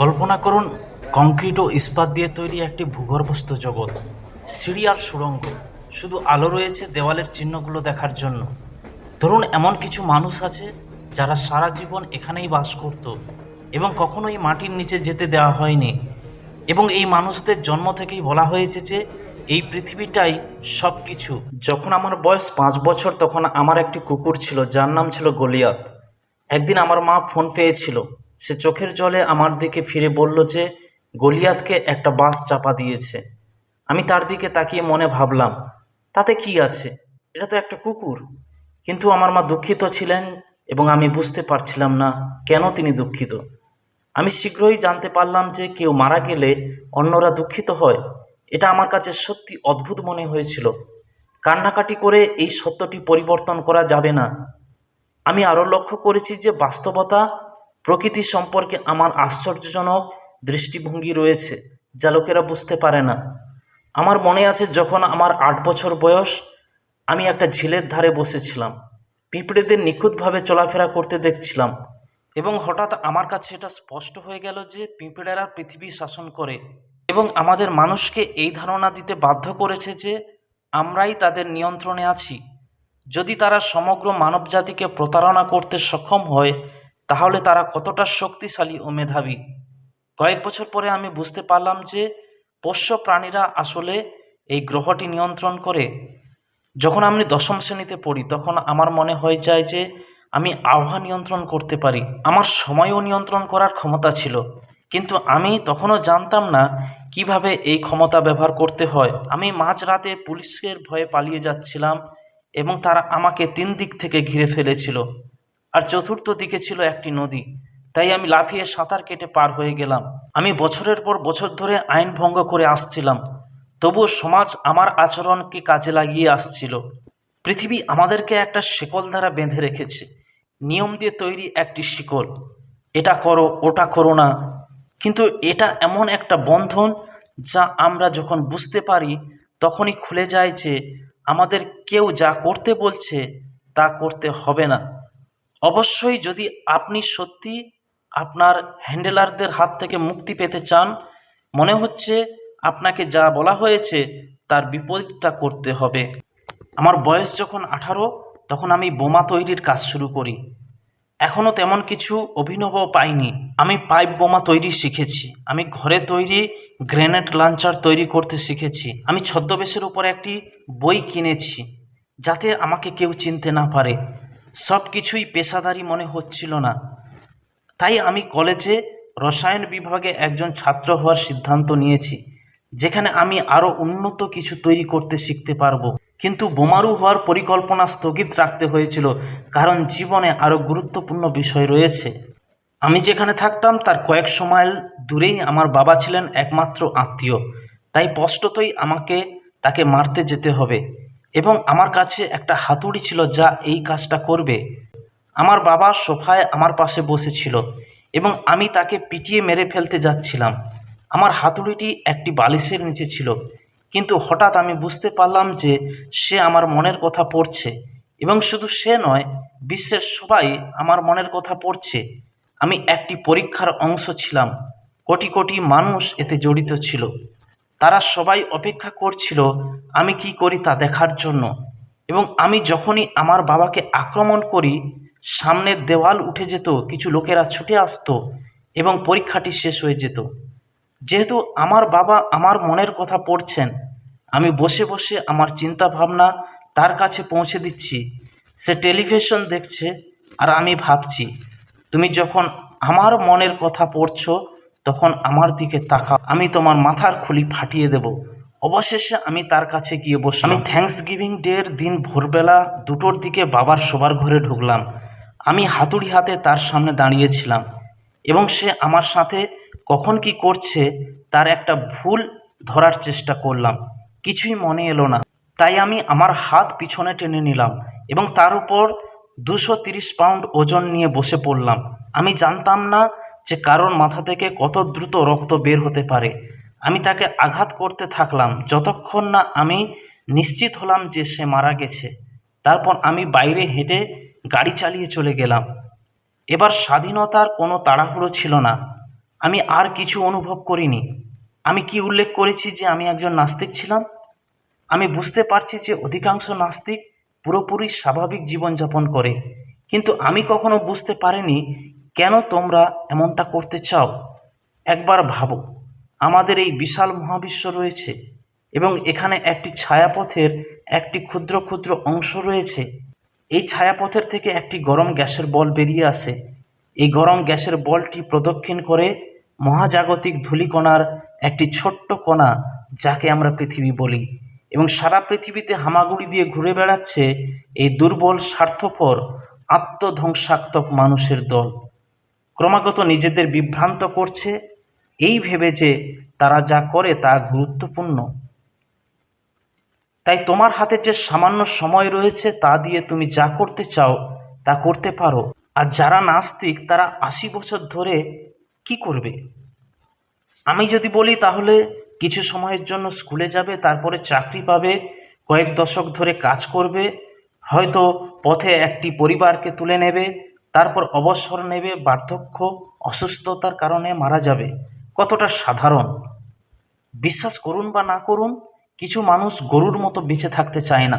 কল্পনা করুন, কংক্রিট ও ইস্পাত দিয়ে তৈরি একটি ভূগর্ভস্থ জগৎ, সিঁড়ি আর সুড়ঙ্গ। শুধু আলো রয়েছে দেওয়ালের চিহ্নগুলো দেখার জন্য। ধরুন, এমন কিছু মানুষ আছে যারা সারা জীবন এখানেই বাস করত এবং কখনোই মাটির নিচে যেতে দেওয়া হয়নি। এবং এই মানুষদের জন্ম থেকেই বলা হয়েছে যে, এই পৃথিবীটাই সব কিছু যখন আমার বয়স পাঁচ বছর, তখন আমার একটি কুকুর ছিল, যার নাম ছিল গলিয়াত। একদিন আমার মা ফোন পেয়েছিল। সে চোখের জলে আমার দিকে ফিরে বলল যে গলিয়াতকে একটা বাঁশ চাপা দিয়েছে। আমি তার দিকে তাকিয়ে মনে ভাবলাম, তাতে কি আছে? এটা তো একটা কুকুর। কিন্তু আমার মা দুঃখিত ছিলেন এবং আমি বুঝতে পারছিলাম না কেন তিনি দুঃখিত। আমি শীঘ্রই জানতে পারলাম যে কেউ মারা গেলে অন্যরা দুঃখিত হয়। এটা আমার কাছে সত্যি অদ্ভুত মনে হয়েছিল। কান্নাকাটি করে এই সত্যটি পরিবর্তন করা যাবে না। আমি আরও লক্ষ্য করেছি যে বাস্তবতা প্রকৃতি সম্পর্কে আমার আশ্চর্যজনক দৃষ্টিভঙ্গি রয়েছে, যা লোকেরা বুঝতে পারে না। আমার মনে আছে যখন আমার আট বছর বয়স, আমি একটা ঝিলের ধারে বসেছিলাম। পিঁপড়েদের নিখুঁতভাবে চলাফেরা করতে দেখছিলাম এবং হঠাৎ আমার কাছে এটা স্পষ্ট হয়ে গেল যে পিঁপড়েরা পৃথিবী শাসন করে এবং আমাদের মানুষকে এই ধারণা দিতে বাধ্য করেছে যে আমরাই তাদের নিয়ন্ত্রণে আছি। যদি তারা সমগ্র মানবজাতিকে প্রতারণা করতে সক্ষম হয় তাহলে তারা কতটা শক্তিশালী ও মেধাবী? কয়েক বছর পরে আমি বুঝতে পারলাম যে পোষ্য প্রাণীরা আসলে এই গ্রহটি নিয়ন্ত্রণ করে। যখন আমি দশম শ্রেণীতে পড়ি, তখন আমার মনে হয়ে যায় যে আমি আবহাওয়া নিয়ন্ত্রণ করতে পারি। আমার সময়ও নিয়ন্ত্রণ করার ক্ষমতা ছিল। কিন্তু আমি তখনও জানতাম না কীভাবে এই ক্ষমতা ব্যবহার করতে হয়। আমি মাঝরাতে পুলিশের ভয়ে পালিয়ে যাচ্ছিলাম এবং তারা আমাকে তিন দিক থেকে ঘিরে ফেলেছিল। আর চতুর্থ দিকে ছিল একটি নদী। তাই আমি লাফিয়ে সাঁতার কেটে পার হয়ে গেলাম। আমি বছরের পর বছর ধরে আইন ভঙ্গ করে আসছিলাম। তবুও সমাজ আমার আচরণকে কাজে লাগিয়ে আসছিল। পৃথিবী আমাদেরকে একটা শিকল দ্বারা বেঁধে রেখেছে। নিয়ম দিয়ে তৈরি একটি শিকল। এটা করো, ওটা করো না। কিন্তু এটা এমন একটা বন্ধন যা আমরা যখন বুঝতে পারি, তখনই খুলে যায় যে আমাদের কেউ যা করতে বলছে, তা করতে হবে না। অবশ্যই যদি আপনি সত্যি আপনার হ্যান্ডেলারদের হাত থেকে মুক্তি পেতে চান, মনে হচ্ছে আপনাকে যা বলা হয়েছে তার বিপরীতটা করতে হবে। আমার বয়স যখন আঠারো, তখন আমি বোমা তৈরির কাজ শুরু করি। এখনও তেমন কিছু অভিনব পাইনি। আমি পাইপ বোমা তৈরি শিখেছি। আমি ঘরে তৈরি গ্রেনেড লঞ্চার তৈরি করতে শিখেছি। আমি ছদ্মবেশের উপর একটি বই কিনেছি, যাতে আমাকে কেউ চিনতে না পারে। সব কিছুই পেশাদারি মনে হচ্ছিল না। তাই আমি কলেজে রসায়ন বিভাগে একজন ছাত্র হওয়ার সিদ্ধান্ত নিয়েছি, যেখানে আমি আরও উন্নত কিছু তৈরি করতে শিখতে পারব। কিন্তু বোমারু হওয়ার পরিকল্পনা স্থগিত রাখতে হয়েছিল, কারণ জীবনে আরও গুরুত্বপূর্ণ বিষয় রয়েছে। আমি যেখানে থাকতাম, তার কয়েকশো মাইল দূরেই আমার বাবা ছিলেন একমাত্র আত্মীয়। তাই স্পষ্টতই আমাকে তাকে মারতে যেতে হবে। এবং আমার কাছে একটা হাতুড়ি ছিল যা এই কাজটা করবে। আমার বাবা সোফায় আমার পাশে বসেছিল এবং আমি তাকে পিটিয়ে মেরে ফেলতে যাচ্ছিলাম। আমার হাতুড়িটি একটি বালিশের নিচে ছিল, কিন্তু হঠাৎ আমি বুঝতে পারলাম যে সে আমার মনের কথা পড়ছে এবং শুধু সে নয়, বিশ্বের সবাই আমার মনের কথা পড়ছে। আমি একটি পরীক্ষার অংশ ছিলাম। কোটি কোটি মানুষ এতে জড়িত ছিল। তারা সবাই অপেক্ষা করছিল, আমি কি করি তা দেখার জন্য। এবং আমি যখনই আমার বাবাকে আক্রমণ করি, সামনের দেওয়াল উঠে যেত, কিছু লোকেরা ছুটে আসতো এবং পরীক্ষাটি শেষ হয়ে যেত। যেহেতু আমার বাবা আমার মনের কথা পড়ছেন, আমি বসে বসে আমার চিন্তা ভাবনা তার কাছে পৌঁছে দিচ্ছি। সে টেলিভিশন দেখছে, আর আমি ভাবছি, তুমি যখন আমার মনের কথা পড়ছো তখন আমার দিকে তাকা আমি তোমার মাথার খুলি ফাটিয়ে দেব। অবশেষে আমি তার কাছে গিয়ে বসে আমি থ্যাঙ্কস গিভিং ডের দিন ভোরবেলা দুটোর দিকে বাবার শোবার ঘরে ঢুকলাম। আমি হাতুড়ি হাতে তার সামনে দাঁড়িয়েছিলাম এবং সে আমার সাথে কখন কি করছে তার একটা ভুল ধরার চেষ্টা করলাম। কিছুই মনে এলো না। তাই আমি আমার হাত পিছনে টেনে নিলাম এবং তার উপর দুশো তিরিশ পাউন্ড ওজন নিয়ে বসে পড়লাম। আমি জানতাম না যে কারোর মাথা থেকে কত দ্রুত রক্ত বের হতে পারে। আমি তাকে আঘাত করতে থাকলাম, যতক্ষণ না আমি নিশ্চিত হলাম যে সে মারা গেছে। তারপর আমি বাইরে হেঁটে গাড়ি চালিয়ে চলে গেলাম। এবার স্বাধীনতার কোনো তাড়াহুড়ো ছিল না। আমি আর কিছু অনুভব করিনি। আমি কি উল্লেখ করেছি যে আমি একজন নাস্তিক ছিলাম? আমি বুঝতে পারছি যে অধিকাংশ নাস্তিক পুরোপুরি স্বাভাবিক জীবনযাপন করে, কিন্তু আমি কখনো বুঝতে পারিনি কেন তোমরা এমনটা করতে চাও? একবার ভাবো, আমাদের এই বিশাল মহাবিশ্ব রয়েছে এবং এখানে একটি ছায়াপথের একটি ক্ষুদ্র ক্ষুদ্র অংশ রয়েছে। এই ছায়াপথের থেকে একটি গরম গ্যাসের বল বেরিয়ে আসে। এই গরম গ্যাসের বলটি প্রদক্ষিণ করে মহাজাগতিক ধূলিকণার একটি ছোট্ট কণা, যাকে আমরা পৃথিবী বলি, এবং সারা পৃথিবীতে হামাগুড়ি দিয়ে ঘুরে বেড়াচ্ছে এই দুর্বল, স্বার্থপর, আত্মধ্বংসাত্মক মানুষের দল। ক্রমাগত নিজেদের বিভ্রান্ত করছে, এই ভেবে যে তারা যা করে তা গুরুত্বপূর্ণ। তাই তোমার হাতে যে সামান্য সময় রয়েছে তা দিয়ে তুমি যা করতে চাও, তা করতে পারো। আর যারা নাস্তিক, তারা আশি বছর ধরে কি করবে? আমি যদি বলি, তাহলে কিছু সময়ের জন্য স্কুলে যাবে, তারপরে চাকরি পাবে, কয়েক দশক ধরে কাজ করবে, হয়তো পথে একটি পরিবারকে তুলে নেবে তারপর অবসর নেবে, বার্ধক্য, অসুস্থতার কারণে মারা যাবে। কতটা সাধারণ। বিশ্বাস করুন বা না করুন, কিছু মানুষ গরুর মতো বেঁচে থাকতে চায় না।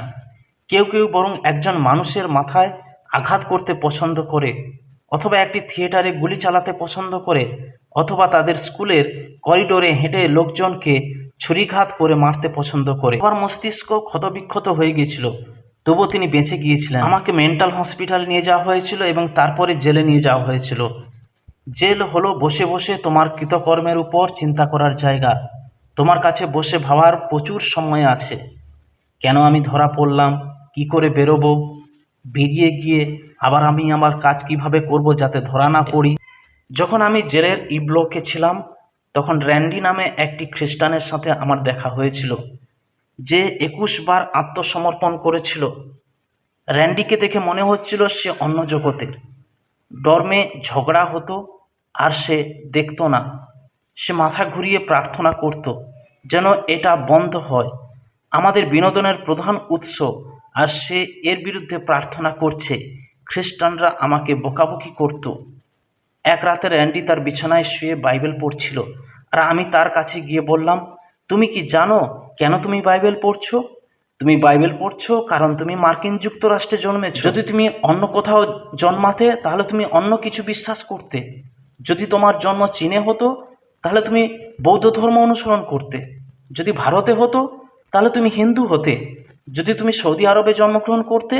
কেউ কেউ বরং একজন মানুষের মাথায় আঘাত করতে পছন্দ করে, অথবা একটি থিয়েটারে গুলি চালাতে পছন্দ করে, অথবা তাদের স্কুলের করিডোরে হেঁটে লোকজনকে ছুরিঘাত করে মারতে পছন্দ করে। আবার মস্তিষ্ক ক্ষতবিক্ষত হয়ে গিয়েছিল। তবুও তিনি বেঁচে গিয়েছিলেন। আমাকে মেন্টাল হসপিটাল নিয়ে যাওয়া হয়েছিল এবং তারপরে জেলে নিয়ে যাওয়া হয়েছিল। জেল হলো বসে বসে তোমার কৃতকর্মের উপর চিন্তা করার জায়গা। তোমার কাছে বসে ভাবার প্রচুর সময় আছে। কেন আমি ধরা পড়লাম? কি করে বেরোবো? বেরিয়ে গিয়ে আবার আমি আমার কাজ কীভাবে করব যাতে ধরা না পড়ি? যখন আমি জেলের ই ব্লকে ছিলাম, তখন র্যান্ডি নামে একটি খ্রিস্টানের সাথে আমার দেখা হয়েছিল। যে একুশ বার আত্মসমর্পণ করেছিল। র্যান্ডিকে দেখে মনে হচ্ছিল সে অন্য জগতের ডর্মে ঝগড়া হতো আর সে দেখতো না। সে মাথা ঘুরিয়ে প্রার্থনা করত, যেন এটা বন্ধ হয়। আমাদের বিনোদনের প্রধান উৎস, আর সে এর বিরুদ্ধে প্রার্থনা করছে, খ্রিস্টানরা আমাকে বকাবকি করত। এক রাতে র্যান্ডি তার বিছানায় শুয়ে বাইবেল পড়ছিল, আর আমি তার কাছে গিয়ে বললাম তুমি কি জানো কেন তুমি বাইবেল পড়ছো? তুমি বাইবেল পড়ছো কারণ তুমি মার্কিন যুক্তরাষ্ট্রে জন্মেছো। যদি তুমি অন্য কোথাও জন্মাতে, তাহলে তুমি অন্য কিছু বিশ্বাস করতে। যদি তোমার জন্ম চীনে হতো, তাহলে তুমি বৌদ্ধ ধর্ম অনুসরণ করতে। যদি ভারতে হতো, তাহলে তুমি হিন্দু হতে। যদি তুমি সৌদি আরবে জন্মগ্রহণ করতে,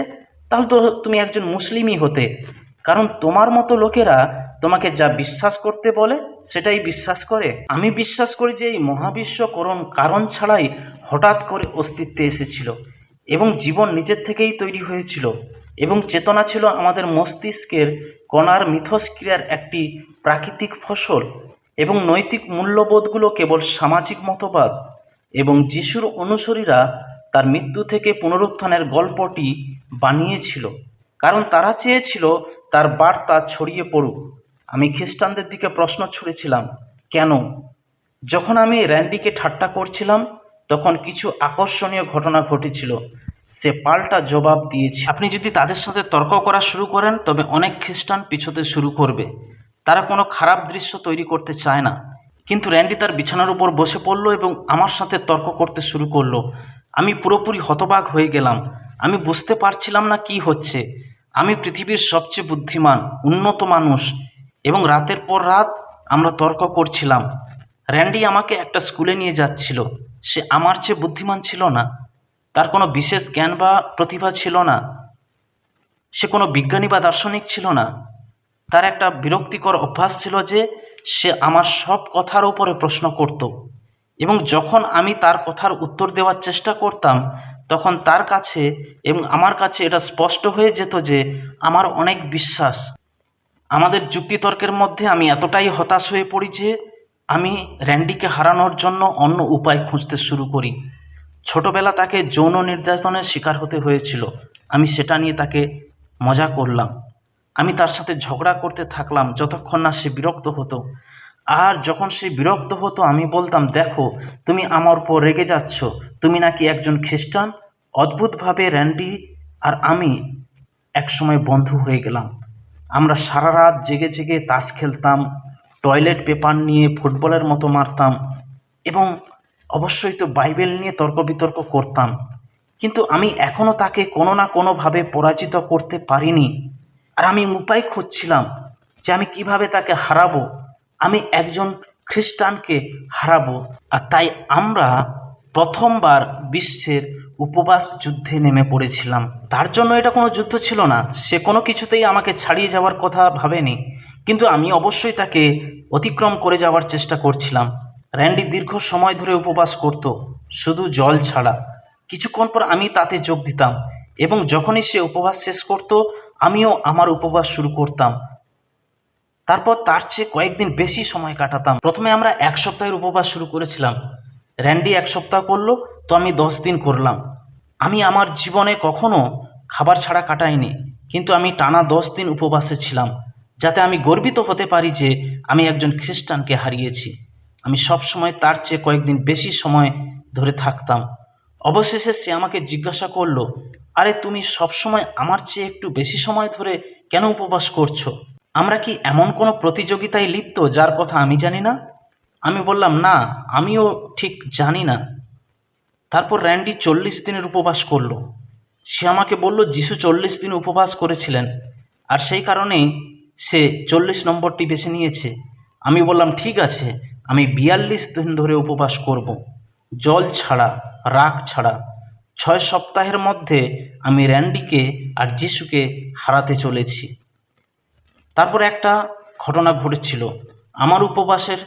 তাহলে তো তুমি একজন মুসলিমই হতে। কারণ তোমার মতো লোকেরা তোমাকে যা বিশ্বাস করতে বলে, সেটাই বিশ্বাস করে। আমি বিশ্বাস করি যে এই মহাবিশ্বকরণ কারণ ছাড়াই হঠাৎ করে অস্তিত্বে এসেছিল এবং জীবন নিজের থেকেই তৈরি হয়েছিল এবং চেতনা ছিল আমাদের মস্তিষ্কের কণার মিথস্ক্রিয়ার একটি প্রাকৃতিক ফসল এবং নৈতিক মূল্যবোধগুলো কেবল সামাজিক মতবাদ এবং যিশুর অনুসারীরা তার মৃত্যু থেকে পুনরুত্থানের গল্পটি বানিয়েছিল। কারণ তারা চেয়েছিল তার বার্তা ছড়িয়ে পড়ুক। আমি খ্রিস্টানদের দিকে প্রশ্ন ছুড়েছিলাম, কেন? যখন আমি র্যান্ডিকে ঠাট্টা করছিলাম, তখন কিছু আকর্ষণীয় ঘটনা ঘটেছিল। সে পাল্টা জবাব দিয়েছে, আপনি যদি তাদের সাথে তর্ক করা শুরু করেন, তবে অনেক খ্রিস্টান পিছোতে শুরু করবে। তারা কোনো খারাপ দৃশ্য তৈরি করতে চায় না। কিন্তু র্যান্ডি তার বিছানার উপর বসে পড়ল এবং আমার সাথে তর্ক করতে শুরু করল। আমি পুরোপুরি হতবাক হয়ে গেলাম। আমি বুঝতে পারছিলাম না কি হচ্ছে। আমি পৃথিবীর সবচেয়ে বুদ্ধিমান, উন্নত মানুষ এবং রাতের পর রাত আমরা তর্ক করছিলাম। র্যান্ডি আমাকে একটা স্কুলে নিয়ে যাচ্ছিল। সে আমার চেয়ে বুদ্ধিমান ছিল না। তার কোনো বিশেষ জ্ঞান বা প্রতিভা ছিল না। সে কোনো বিজ্ঞানী বা দার্শনিক ছিল না। তার একটা বিরক্তিকর অভ্যাস ছিল যে সে আমার সব কথার উপরে প্রশ্ন করত এবং যখন আমি তার কথার উত্তর দেওয়ার চেষ্টা করতাম তখন তার কাছে এবং আমার কাছে এটা স্পষ্ট হয়ে যেত যে আমার অনেক বিশ্বাস। আমাদের যুক্তিতর্কের মধ্যে আমি এতটাই হতাশ হয়ে পড়ি যে আমি র্যান্ডিকে হারানোর জন্য অন্য উপায় খুঁজতে শুরু করি। ছোটবেলা তাকে যৌন নির্যাতনের শিকার হতে হয়েছিল। আমি সেটা নিয়ে তাকে মজা করলাম। আমি তার সাথে ঝগড়া করতে থাকলাম যতক্ষণ না সে বিরক্ত হতো। আর যখন সে বিরক্ত হতো, আমি বলতাম, দেখো, তুমি আমার উপর রেগে যাচ্ছ। তুমি নাকি একজন খ্রিস্টান? অদ্ভুতভাবে র্যান্ডি আর আমি একসময় বন্ধু হয়ে গেলাম। আমরা সারা রাত জেগে জেগে তাস খেলতাম, টয়লেট পেপার নিয়ে ফুটবলের মতো মারতাম এবং অবশ্যই তো বাইবেল নিয়ে তর্ক বিতর্ক করতাম। কিন্তু আমি এখনও তাকে কোনো না কোনোভাবে পরাজিত করতে পারিনি। আর আমি উপায় খুঁজছিলাম যে আমি কীভাবে তাকে হারাবো। আমি একজন খ্রিস্টানকে হারাবো। আর তাই আমরা প্রথমবার বিশ্বের উপবাস যুদ্ধে নেমে পড়েছিলাম। তার জন্য এটা কোনো যুদ্ধ ছিল না। সে কোনো কিছুতেই আমাকে ছাড়িয়ে যাওয়ার কথা ভাবেনি। কিন্তু আমি অবশ্যই তাকে অতিক্রম করে যাওয়ার চেষ্টা করছিলাম। র্যান্ডি দীর্ঘ সময় ধরে উপবাস করত, শুধু জল ছাড়া। কিছুক্ষণ পর আমি তাতে যোগ দিতাম এবং যখনই সে উপবাস শেষ করত, আমিও আমার উপবাস শুরু করতাম। তারপর তার চেয়ে কয়েকদিন বেশি সময় কাটাতাম। প্রথমে আমরা এক সপ্তাহের উপবাস শুরু করেছিলাম। র্যান্ডি এক সপ্তাহ করল, তো আমি দশ দিন করলাম। আমি আমার জীবনে কখনো খাবার ছাড়া কাটাইনি, কিন্তু আমি টানা দশ দিন উপবাসে ছিলাম, যাতে আমি গর্বিত হতে পারি যে আমি একজন খ্রিস্টানকে হারিয়েছি। আমি সব সময় তার চেয়ে কয়েকদিন বেশি সময় ধরে থাকতাম। অবশেষে সে আমাকে জিজ্ঞাসা করল, আরে, তুমি সবসময় আমার চেয়ে একটু বেশি সময় ধরে কেন উপবাস করছ? আমরা কি এমন কোনো প্রতিযোগিতায় লিপ্ত যার কথা আমি জানি না? আমি বললাম, না, আমিও ঠিক জানি না। তারপর র্যান্ডি চল্লিশ দিনের উপবাস করল। সে আমাকে বলল, যিশু চল্লিশ দিন উপবাস করেছিলেন, আর সেই কারণেই সে চল্লিশ নম্বরটি বেছে নিয়েছে। আমি বললাম, ঠিক আছে, আমি বিয়াল্লিশ দিন ধরে উপবাস করব। জল ছাড়া, রাগ ছাড়া। ছয় সপ্তাহের মধ্যে আমি র্যান্ডিকে আর যিশুকে হারাতে চলেছি। তারপর একটা ঘটনা ঘটেছিল। আমার উপবাসের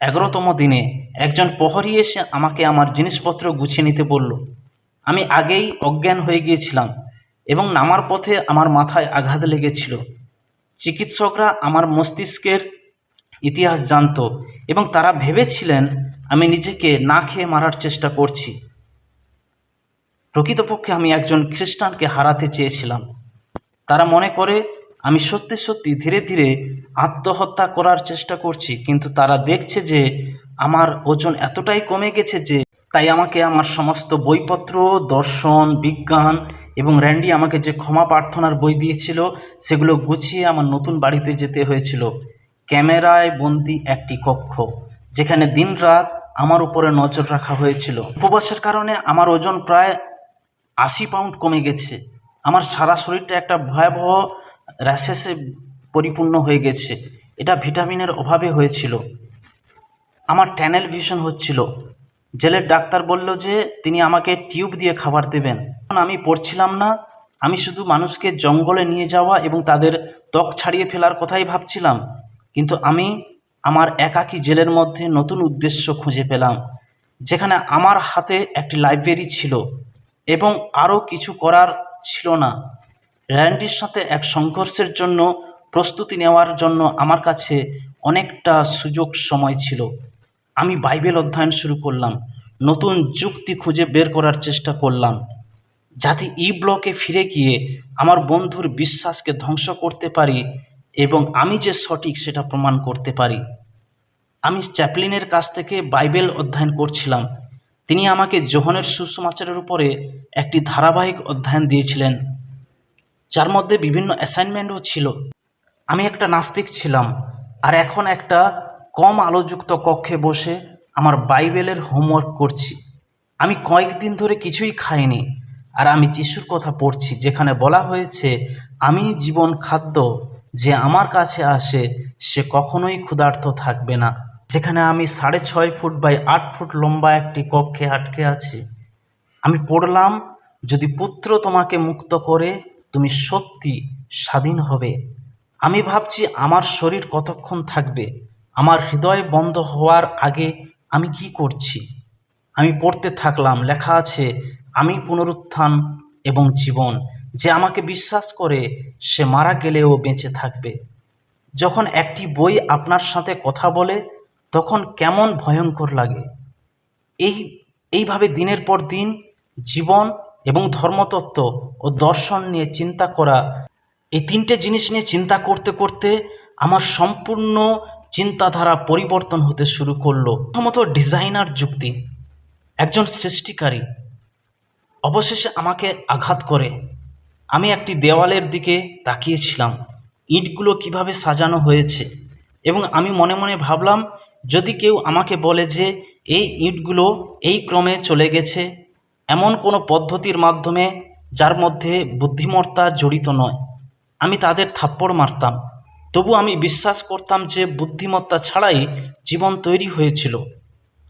এগারোতম দিনে একজন প্রহরী এসে আমাকে আমার জিনিসপত্র গুছিয়ে নিতে বলল। আমি আগেই অজ্ঞান হয়ে গিয়েছিলাম এবং নামার পথে আমার মাথায় আঘাত লেগেছিল। চিকিৎসকরা আমার মস্তিষ্কের ইতিহাস জানতো এবং তারা ভেবেছিলেন আমি নিজেকে না খেয়ে মারার চেষ্টা করছি। প্রকৃতপক্ষে আমি একজন খ্রিস্টানকে হারাতে চেয়েছিলাম। তারা মনে করে আমি সত্যি সত্যি ধীরে ধীরে আত্মহত্যা করার চেষ্টা করছি, কিন্তু তারা দেখছে যে আমার ওজন এতটাই কমে গেছে যে তাই আমাকে আমার সমস্ত বইপত্র, দর্শন, বিজ্ঞান এবং র্যান্ডি আমাকে যে ক্ষমা প্রার্থনার বই দিয়েছিল, সেগুলো গুছিয়ে আমার নতুন বাড়িতে যেতে হয়েছিল। ক্যামেরায় বন্দি একটি কক্ষ, যেখানে দিনরাত আমার উপরে নজর রাখা হয়েছিল। উপবাসের কারণে আমার ওজন প্রায় আশি পাউন্ড কমে গেছে। আমার সারা শরীরটা একটা ভয়াবহ র্যাশেসে পরিপূর্ণ হয়ে গেছে। এটা ভিটামিনের অভাবে হয়েছিল। আমার ট্যানেল ভিশন হচ্ছিল। জেলের ডাক্তার বলল যে, তিনি আমাকে টিউব দিয়ে খাবার দেবেন। আমি পড়ছিলাম না। আমি শুধু মানুষকে জঙ্গলে নিয়ে যাওয়া এবং তাদের ত্বক ছাড়িয়ে ফেলার কথাই ভাবছিলাম। কিন্তু আমি আমার একাকী জেলের মধ্যে নতুন উদ্দেশ্য খুঁজে পেলাম, যেখানে আমার হাতে একটি লাইব্রেরি ছিল এবং আরও কিছু করার ছিল না। র্যান্ডির সাথে এক সংঘর্ষের জন্য প্রস্তুতি নেওয়ার জন্য আমার কাছে অনেকটা সুযোগ সময় ছিল। আমি বাইবেল অধ্যয়ন শুরু করলাম, নতুন যুক্তি খুঁজে বের করার চেষ্টা করলাম, যাতে ই ব্লকে ফিরে গিয়ে আমার বন্ধুর বিশ্বাসকে ধ্বংস করতে পারি এবং আমি যে সঠিক সেটা প্রমাণ করতে পারি। আমি চ্যাপলিনের কাছ থেকে বাইবেল অধ্যয়ন করছিলাম। তিনি আমাকে জোহনের সুসমাচারের উপরে একটি ধারাবাহিক অধ্যয়ন দিয়েছিলেন। যার মধ্যে বিভিন্ন অ্যাসাইনমেন্টও ছিল। আমি একটা নাস্তিক ছিলাম আর এখন একটা কম আলোযুক্ত কক্ষে বসে আমার বাইবেলের হোমওয়ার্ক করছি। আমি কয়েকদিন ধরে কিছুই খাইনি আর আমি যিশুর কথা পড়ছি, যেখানে বলা হয়েছে, আমি জীবন খাদ্য যে আমার কাছে আসে, সে কখনোই ক্ষুধার্ত থাকবে না। যেখানে আমি সাড়ে ছয় ফুট বাই আট ফুট লম্বা একটি কক্ষে আটকে আছি। আমি পড়লাম, যদি পুত্র তোমাকে মুক্ত করে তুমি সত্যি স্বাধীন হবে। আমি ভাবছি আমার শরীর কতক্ষণ থাকবে? আমার হৃদয় বন্ধ হওয়ার আগে আমি কি করছি? আমি পড়তে থাকলাম, লেখা আছে, আমি পুনরুত্থান এবং জীবন। যে আমাকে বিশ্বাস করে, সে মারা গেলেও বেঁচে থাকবে। যখন একটি বই আপনার সাথে কথা বলে, তখন কেমন ভয়ঙ্কর লাগে। এই, এইভাবে দিনের পর দিন জীবন এবং ধর্মতত্ত্ব ও দর্শন নিয়ে চিন্তা করা, এই তিনটে জিনিস নিয়ে চিন্তা করতে করতে আমার সম্পূর্ণ চিন্তাধারা পরিবর্তন হতে শুরু করল। প্রথমত ডিজাইনার যুক্তি। একজন সৃষ্টিকারী অবশেষে আমাকে আঘাত করে। আমি একটি দেওয়ালের দিকে তাকিয়েছিলাম। ইঁটগুলো কীভাবে সাজানো হয়েছে? এবং আমি মনে মনে ভাবলাম, যদি কেউ আমাকে বলে যে, এই ইঁটগুলো এই ক্রমে চলে গেছে এমন কোনো পদ্ধতির মাধ্যমে যার মধ্যে বুদ্ধিমত্তা জড়িত নয়। আমি তাদের থাপ্পড় মারতাম। তবু আমি বিশ্বাস করতাম যে বুদ্ধিমত্তা ছাড়াই জীবন তৈরি হয়েছিল।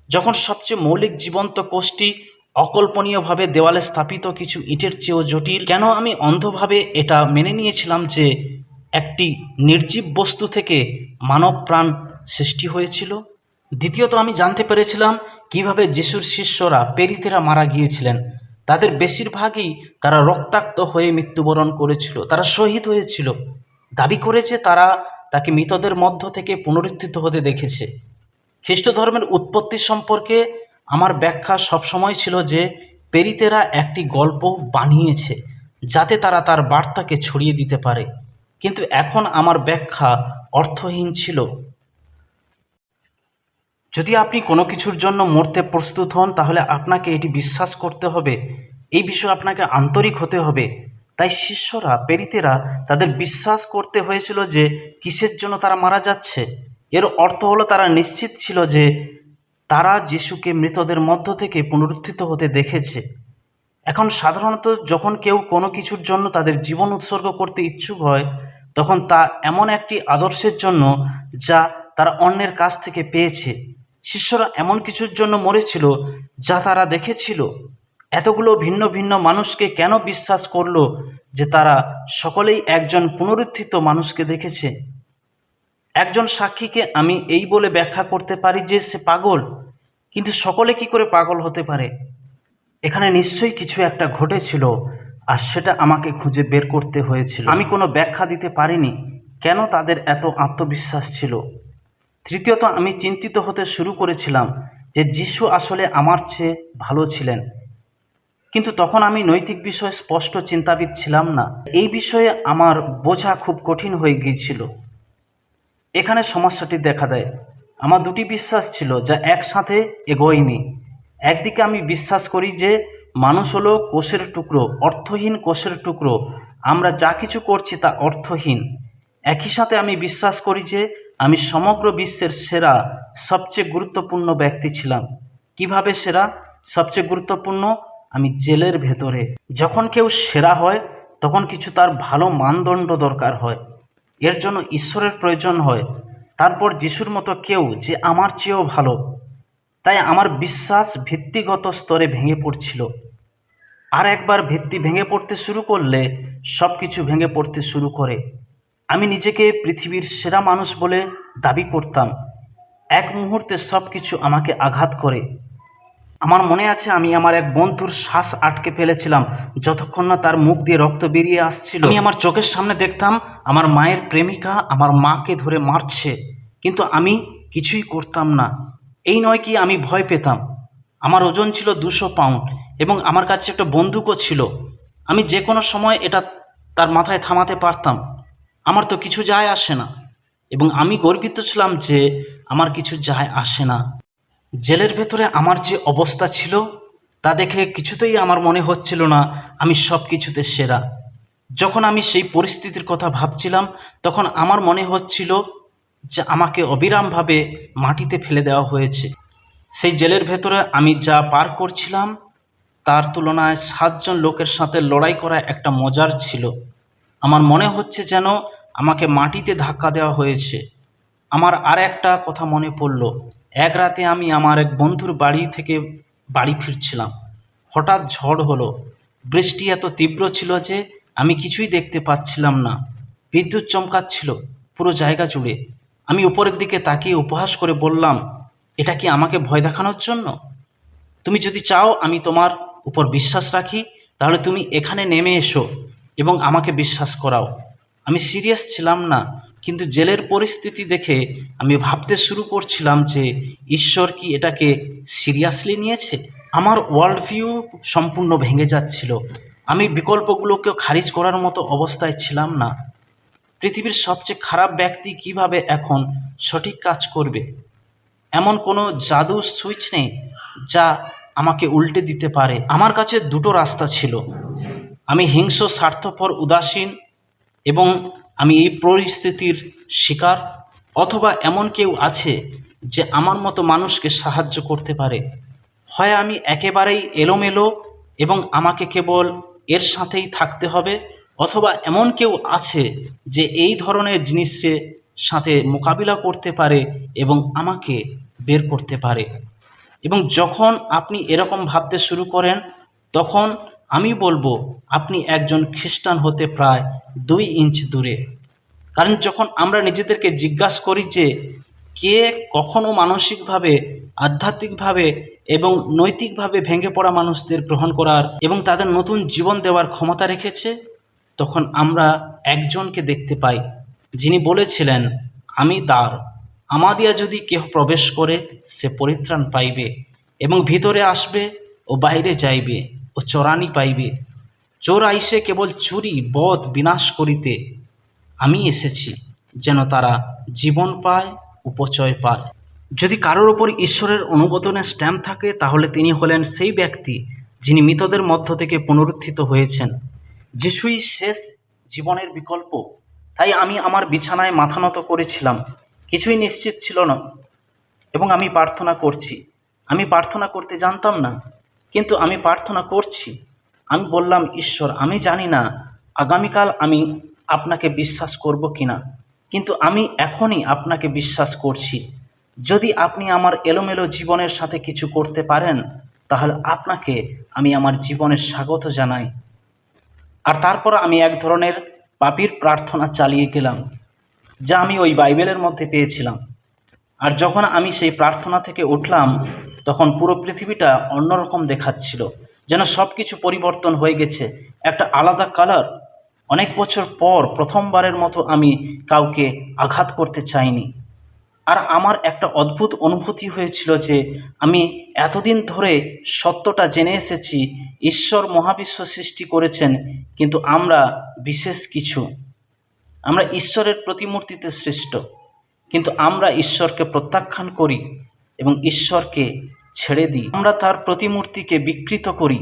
যখন সবচেয়ে মৌলিক জীবন্ত কোষটি অকল্পনীয়ভাবে দেওয়ালে স্থাপিত কিছু ইটের চেয়েও জটিল, কেন আমি অন্ধভাবে এটা মেনে নিয়েছিলাম যে একটি নির্জীব বস্তু থেকে মানব প্রাণ সৃষ্টি হয়েছিল? দ্বিতীয়ত আমি জানতে পেরেছিলাম কীভাবে যিশুর শিষ্যরা পেরিতেরা মারা গিয়েছিলেন। তাদের বেশিরভাগই তারা রক্তাক্ত হয়ে মৃত্যুবরণ করেছিল, তারা শহীদ হয়েছিল। দাবি করেছে তারা তাকে মৃতদের মধ্য থেকে পুনরুত্থিত হতে দেখেছে। খ্রিস্ট ধর্মের উৎপত্তি সম্পর্কে আমার ব্যাখ্যা সবসময় ছিল যে পেরিতেরা একটি গল্প বানিয়েছে যাতে তারা তার বার্তাকে ছড়িয়ে দিতে পারে। কিন্তু এখন আমার ব্যাখ্যা অর্থহীন ছিল। যদি আপনি কোনো কিছুর জন্য মরতে প্রস্তুত হন, তাহলে আপনাকে এটি বিশ্বাস করতে হবে। এই বিষয়ে আপনাকে আন্তরিক হতে হবে। তাই শিষ্যরা পেরিতেরা তাদের বিশ্বাস করতে হয়েছিল যে কিসের জন্য তারা মারা যাচ্ছে। এর অর্থ হলো তারা নিশ্চিত ছিল যে তারা যিশুকে মৃতদের মধ্য থেকে পুনরুত্থিত হতে দেখেছে। এখন সাধারণত যখন কেউ কোনো কিছুর জন্য তাদের জীবন উৎসর্গ করতে ইচ্ছুক হয়, তখন তা এমন একটি আদর্শের জন্য যা তারা অন্যের কাছ থেকে পেয়েছে। শিষ্যরা এমন কিছুর জন্য মরেছিল যা তারা দেখেছিল। এতগুলো ভিন্ন ভিন্ন মানুষকে কেন বিশ্বাস করল যে তারা সকলেই একজন পুনরুত্থিত মানুষকে দেখেছে? একজন সাক্ষীকে আমি এই বলে ব্যাখ্যা করতে পারি যে সে পাগল, কিন্তু সকলে কি করে পাগল হতে পারে? এখানে নিশ্চয়ই কিছু একটা ঘটেছিল আর সেটা আমাকে খুঁজে বের করতে হয়েছিল। আমি কোনো ব্যাখ্যা দিতে পারিনি কেন তাদের এত আত্মবিশ্বাস ছিল? তৃতীয়ত আমি চিন্তিত হতে শুরু করেছিলাম যে যিশু আসলে আমার চেয়ে ভালো ছিলেন। কিন্তু তখন আমি নৈতিক বিষয়ে স্পষ্ট চিন্তাবিদ ছিলাম না। এই বিষয়ে আমার বোঝা খুব কঠিন হয়ে গিয়েছিল। এখানে সমস্যাটি দেখা দেয়। আমার দুটি বিশ্বাস ছিল যা একসাথে এগোয়নি। একদিকে আমি বিশ্বাস করি যে মানুষ হলো কোষের টুকরো, অর্থহীন কোষের টুকরো। আমরা যা কিছু করছি তা অর্থহীন। একই সাথে আমি বিশ্বাস করি যে আমি সমগ্র বিশ্বের সেরা, সবচেয়ে গুরুত্বপূর্ণ ব্যক্তি ছিলাম। কীভাবে সেরা? সবচেয়ে গুরুত্বপূর্ণ আমি জেলের ভেতরে। যখন কেউ সেরা হয়, তখন কিছু তার ভালো মানদণ্ড দরকার হয়। এর জন্য ঈশ্বরের প্রয়োজন হয়। তারপর যিশুর মতো কেউ যে আমার চেয়েও ভালো। তাই আমার বিশ্বাস ভিত্তিগত স্তরে ভেঙে পড়ছিল। আর একবার ভিত্তি ভেঙে পড়তে শুরু করলে সব কিছু ভেঙে পড়তে শুরু করে। আমি নিজেকে পৃথিবীর সেরা মানুষ বলে দাবি করতাম। এক মুহূর্তে সব কিছু আমাকে আঘাত করে। আমার মনে আছে আমি আমার এক বন্ধুর শ্বাস আটকে ফেলেছিলাম, যতক্ষণ না তার মুখ দিয়ে রক্ত বেরিয়ে আসছিল। আমি আমার চোখের সামনে দেখতাম, আমার মায়ের প্রেমিকা আমার মাকে ধরে মারছে। কিন্তু আমি কিছুই করতাম না। এই নয় কি আমি ভয় পেতাম। আমার ওজন ছিল দুশো পাউন্ড এবং আমার কাছে একটা বন্দুকও ছিল। আমি যে কোনো সময় এটা তার মাথায় থামাতে পারতাম। আমার তো কিছু যায় আসে না। এবং আমি গর্বিত ছিলাম যে আমার কিছু যায় আসে না। জেলের ভেতরে আমার যে অবস্থা ছিল, তা দেখে কিছুতেই আমার মনে হচ্ছিল না আমি সব কিছুতে সেরা। যখন আমি সেই পরিস্থিতির কথা ভাবছিলাম, তখন আমার মনে হচ্ছিল যে আমাকে অবিরামভাবে মাটিতে ফেলে দেওয়া হয়েছে। সেই জেলের ভেতরে আমি যা পার করছিলাম, তার তুলনায় সাতজন লোকের সাথে লড়াই করা একটা মজার ছিল। আমার মনে হচ্ছে যেন আমাকে মাটিতে ধাক্কা দেওয়া হয়েছে। আমার আর একটা কথা মনে পড়ল। এক রাতে আমি আমার এক বন্ধুর বাড়ি থেকে বাড়ি ফিরছিলাম। হঠাৎ ঝড় হলো। বৃষ্টি এত তীব্র ছিল যে আমি কিছুই দেখতে পাচ্ছিলাম না। বিদ্যুৎ চমকাচ্ছিল পুরো জায়গা জুড়ে। আমি উপরের দিকে তাকিয়ে উপহাস করে বললাম, এটা কি আমাকে ভয় দেখানোর জন্য? তুমি যদি চাও আমি তোমার উপর বিশ্বাস রাখি, তাহলে তুমি এখানে নেমে এসো। এবং আমাকে বিশ্বাস করাও। আমি সিরিয়াস ছিলাম না, কিন্তু জেলের পরিস্থিতি দেখে আমি ভাবতে শুরু করছিলাম যে, ঈশ্বর কি এটাকে সিরিয়াসলি নিয়েছে? আমার ওয়ার্ল্ড ভিউ সম্পূর্ণ ভেঙে যাচ্ছিল। আমি বিকল্পগুলোকে খারিজ করার মতো অবস্থায় ছিলাম না। পৃথিবীর সবচেয়ে খারাপ ব্যক্তি কীভাবে এখন সঠিক কাজ করবে? এমন কোনো জাদু সুইচ নেই যা আমাকে উল্টে দিতে পারে। আমার কাছে দুটো রাস্তা ছিল। আমি হিংস্র, স্বার্থপর, উদাসীন এবং আমি এই পরিস্থিতির শিকার অথবা এমন কেউ আছে যে আমার মতো মানুষকে সাহায্য করতে পারে। হয় আমি একেবারেই এলোমেলো এবং আমাকে কেবল এর সাথেই থাকতে হবে অথবা এমন কেউ আছে যে এই ধরনের জিনিসের সাথে মোকাবিলা করতে পারে এবং আমাকে বের করতে পারে। এবং যখন আপনি এরকম ভাবতে শুরু করেন, তখন আমি বলব, আপনি একজন খ্রিস্টান হতে প্রায় দুই ইঞ্চ দূরে। কারণ যখন আমরা নিজেদেরকে জিজ্ঞাসা করি যে, কে কখনো মানসিকভাবে, আধ্যাত্মিকভাবে এবং নৈতিকভাবে ভেঙে পড়া মানুষদের গ্রহণ করার এবং তাদের নতুন জীবন দেওয়ার ক্ষমতা রেখেছে, তখন আমরা একজনকে দেখতে পাই, যিনি বলেছিলেন, আমি দ্বার, আমাদিয়া যদি কেহ প্রবেশ করে, সে পরিত্রাণ পাইবে এবং ভিতরে আসবে ও বাইরে যাইবে। ও চরানি পাইবে। চোর আইসে কেবল চুরি, বধ, বিনাশ করিতে। আমি এসেছি যেন তারা জীবন পায়, উপচয় পায়। যদি কারোর ওপর ঈশ্বরের অনুমোদনের স্ট্যাম্প থাকে, তাহলে তিনি হলেন সেই ব্যক্তি যিনি মৃতদের মধ্য থেকে পুনরুত্থিত হয়েছেন। যিশুই শেষ জীবনের বিকল্প। তাই আমি আমার বিছানায় মাথা নত করেছিলাম। কিছুই নিশ্চিত ছিল না। এবং আমি প্রার্থনা করছি। আমি প্রার্থনা করতে জানতাম না। কিন্তু আমি প্রার্থনা করছি। আমি বললাম, ঈশ্বর, আমি জানি না আগামীকাল আমি আপনাকে বিশ্বাস করব কিনা, কিন্তু আমি এখনই আপনাকে বিশ্বাস করছি। যদি আপনি আমার এলোমেলো জীবনের সাথে কিছু করতে পারেন, তাহলে আপনাকে আমি আমার জীবনের স্বাগত জানাই। আর তারপর আমি এক ধরনের পাপির প্রার্থনা চালিয়ে গেলাম, যা আমি ওই বাইবেলের মধ্যে পেয়েছিলাম। আর যখন আমি সেই প্রার্থনা থেকে উঠলাম তখন পুরো পৃথিবীটা অন্যরকম দেখাচ্ছিল, যেন সব কিছু পরিবর্তন হয়ে গেছে। একটা আলাদা কালার অনেক বছর পর প্রথমবারের মতো আমি কাউকে আঘাত করতে চাইনি। আর আমার একটা অদ্ভুত অনুভূতি হয়েছিল যে আমি এতদিন ধরে সত্যটা জেনে এসেছি, ঈশ্বর মহাবিশ্ব সৃষ্টি করেছেন, কিন্তু আমরা বিশেষ কিছু। আমরা ঈশ্বরের প্রতিমূর্তিতে সৃষ্ট, কিন্তু আমরা ঈশ্বরকে প্রত্যাখ্যান করি। এবং ঈশ্বরকে ছেড়ে দিই। আমরা তার প্রতিমূর্তিকে বিকৃত করি।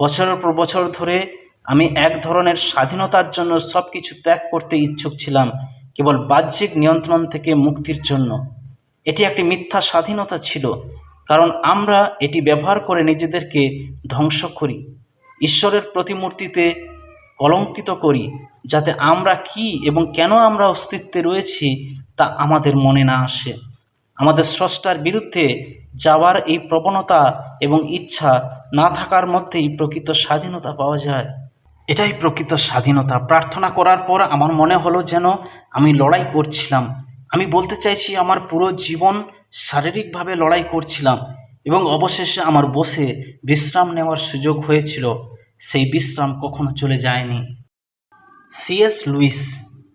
বছরের পর বছর ধরে আমি এক ধরনের স্বাধীনতার জন্য সব কিছু ত্যাগ করতে ইচ্ছুক ছিলাম, কেবল বাহ্যিক নিয়ন্ত্রণ থেকে মুক্তির জন্য। এটি একটি মিথ্যা স্বাধীনতা ছিল, কারণ আমরা এটি ব্যবহার করে নিজেদেরকে ধ্বংস করি। ঈশ্বরের প্রতিমূর্তিতে কলঙ্কিত করি, যাতে আমরা কি এবং কেন আমরা অস্তিত্বে রয়েছি তা আমাদের মনে না আসে। আমাদের স্রষ্টার বিরুদ্ধে যাওয়ার এই প্রবণতা এবং ইচ্ছা না থাকার মধ্যেই প্রকৃত স্বাধীনতা পাওয়া যায়। এটাই প্রকৃত স্বাধীনতা। প্রার্থনা করার পর আমার মনে হলো যেন আমি লড়াই করছিলাম। আমি বলতে চাইছি, আমার পুরো জীবন শারীরিকভাবে লড়াই করছিলাম এবং অবশেষে আমার বসে বিশ্রাম নেওয়ার সুযোগ হয়েছিল। সেই বিশ্রাম কখনো চলে যায়নি। সিএস লুইস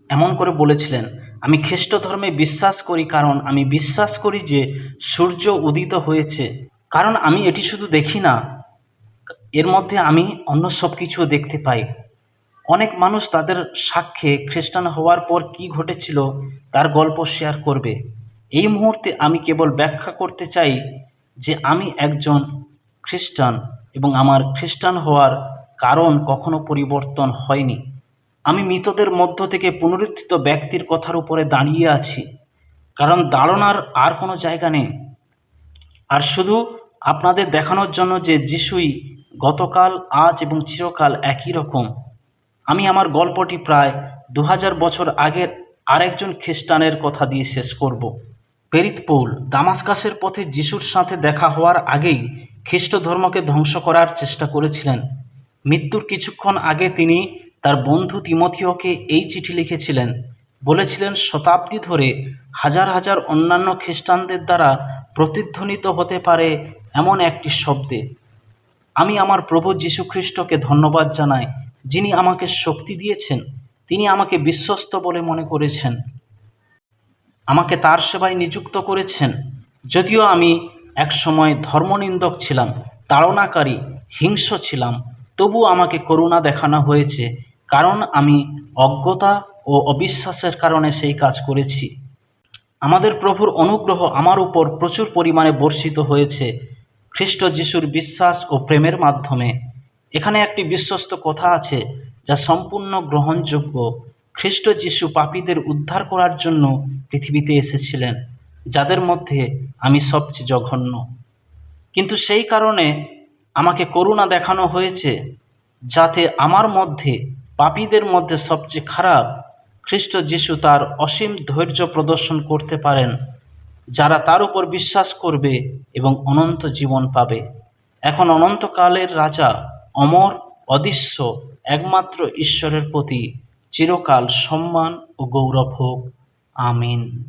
এমন করে বলেছিলেন আমি খ্রিস্ট ধর্মে বিশ্বাস করি কারণ আমি বিশ্বাস করি যে সূর্য উদিত হয়েছে। কারণ আমি এটি শুধু দেখি না, এর মধ্যে আমি অন্য সব কিছু দেখতে পাই। অনেক মানুষ তাদের সাক্ষ্যে খ্রিস্টান হওয়ার পর কি ঘটেছিল তার গল্প শেয়ার করবে। এই মুহূর্তে আমি কেবল ব্যাখ্যা করতে চাই যে আমি একজন খ্রিস্টান এবং আমার খ্রিস্টান হওয়ার কারণ কখনো পরিবর্তন হয়নি। আমি মৃতদের মধ্য থেকে পুনরুত্থিত ব্যক্তির কথার উপরে দাঁড়িয়ে আছি, কারণ দাঁড়ানোর আর কোনো জায়গা নেই। আর শুধু আপনাদের দেখানোর জন্য যে যিশুই গতকাল, আজ এবং চিরকাল একই রকম। আমি আমার গল্পটি প্রায় দু হাজার বছর আগের আরেকজন খ্রিস্টানের কথা দিয়ে শেষ করব। পেরিত পৌল, দামাস্কাসের পথে যিশুর সাথে দেখা হওয়ার আগেই খ্রিস্ট ধর্মকে ধ্বংস করার চেষ্টা করেছিলেন। মৃত্যুর কিছুক্ষণ আগে তিনি তার বন্ধু তিমথিওকে এই চিঠি লিখেছিলেন, বলেছিলেন, শতাব্দী ধরে হাজার হাজার অন্যান্য খ্রিস্টানদের দ্বারা প্রতিধ্বনিত হতে পারে এমন একটি শব্দে। আমি আমার প্রভু যীশুখ্রিস্টকে ধন্যবাদ জানাই, যিনি আমাকে শক্তি দিয়েছেন, তিনি আমাকে বিশ্বস্ত বলে মনে করেছেন। আমাকে তার সেবায় নিযুক্ত করেছেন, যদিও আমি একসময় ধর্মনিন্দক ছিলাম, তাড়নাকারী, হিংস্র ছিলাম তবু আমাকে করুণা দেখানো হয়েছে কারণ আমি অজ্ঞতা ও অবিশ্বাসের কারণে সেই কাজ করেছি। আমাদের প্রভুর অনুগ্রহ আমার উপর প্রচুর পরিমাণে বর্ষিত হয়েছে খ্রিস্ট যিশুর বিশ্বাস ও প্রেমের মাধ্যমে। এখানে একটি বিশ্বস্ত কথা আছে যা সম্পূর্ণ গ্রহণযোগ্য। খ্রিস্ট যিশু পাপীদের উদ্ধার করার জন্য পৃথিবীতে এসেছিলেন, যাদের মধ্যে আমি সবচেয়ে জঘন্য। কিন্তু সেই কারণে আমাকে করুণা দেখানো হয়েছে যাতে আমার মধ্যে পাপীদের মধ্যে সবচেয়ে খারাপ খ্রিস্ট যিশু তার অসীম ধৈর্য প্রদর্শন করতে পারেন, যারা তার উপর বিশ্বাস করবে এবং অনন্ত জীবন পাবে। এখন অনন্তকালের রাজা অমর, অদৃশ্য, একমাত্র ঈশ্বরের প্রতি চিরকাল সম্মান ও গৌরব হোক। আমিন।